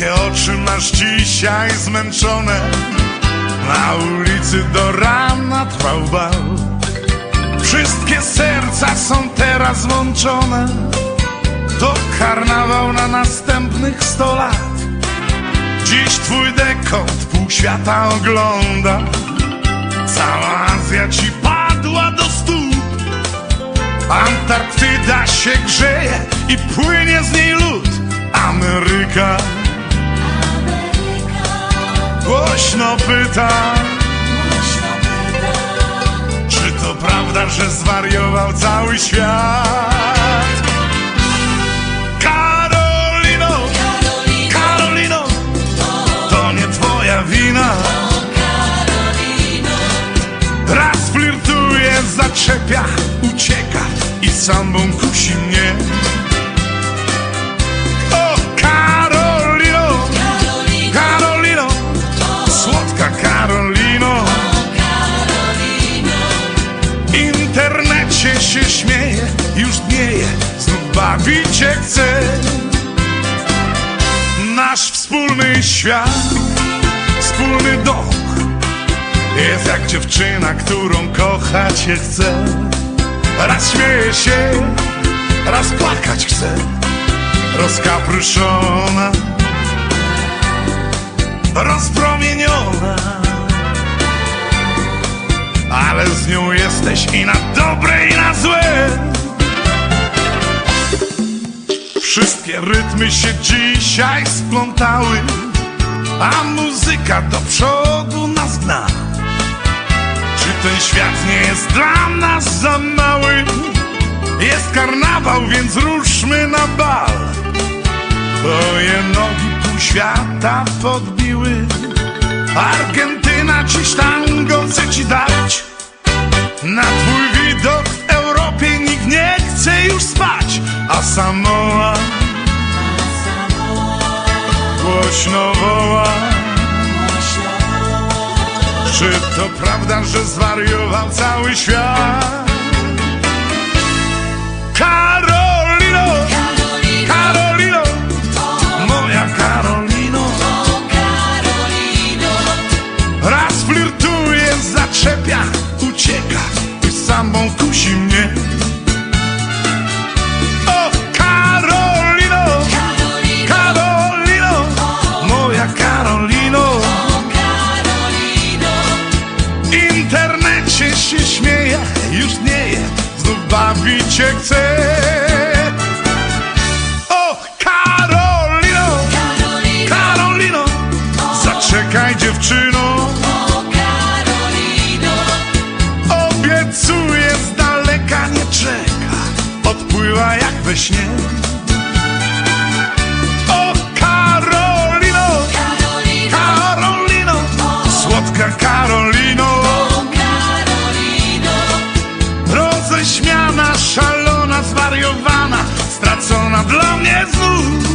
Jakie oczy masz dzisiaj zmęczone. Na ulicy do rana trwał bal Wszystkie serca są teraz włączone. To karnawał na następnych sto lat. Dziś twój dekont pół świata ogląda. Cała Azja ci padła do stóp. Antarktyda się grzeje i płynie z niej lód. Ameryka głośno pyta Czy to prawda, że zwariował cały świat? Karolino, Karolino, to nie twoja wina. Raz flirtuje, zaczepia, ucieka i sambą kusi świat, wspólny dom jest jak dziewczyna, którą kochać się chce. Raz śmieje się, raz płakać chce. Rozkapruszona Rozpromieniona. Ale z nią jesteś i na dobre i na złe. Wszystkie rytmy się dzisiaj splątały A muzyka do przodu nas gna. Czy ten świat nie jest dla nas za mały? Jest karnawał, więc ruszmy na bal. Twoje nogi pół świata podbiły. Argentyna dziś tango chce ci dać? Na twój widok w Europie nikt nie chce już spać. A Samoa? Głośno woła czy to prawda, że zwariował cały świat? Obiecuję z daleka nie czeka Odpływa jak we śnie. O Karolino! Karolino, Karolino! O, Słodka Karolino! O, Karolino! Roześmiana, szalona, zwariowana Stracona dla mnie znów.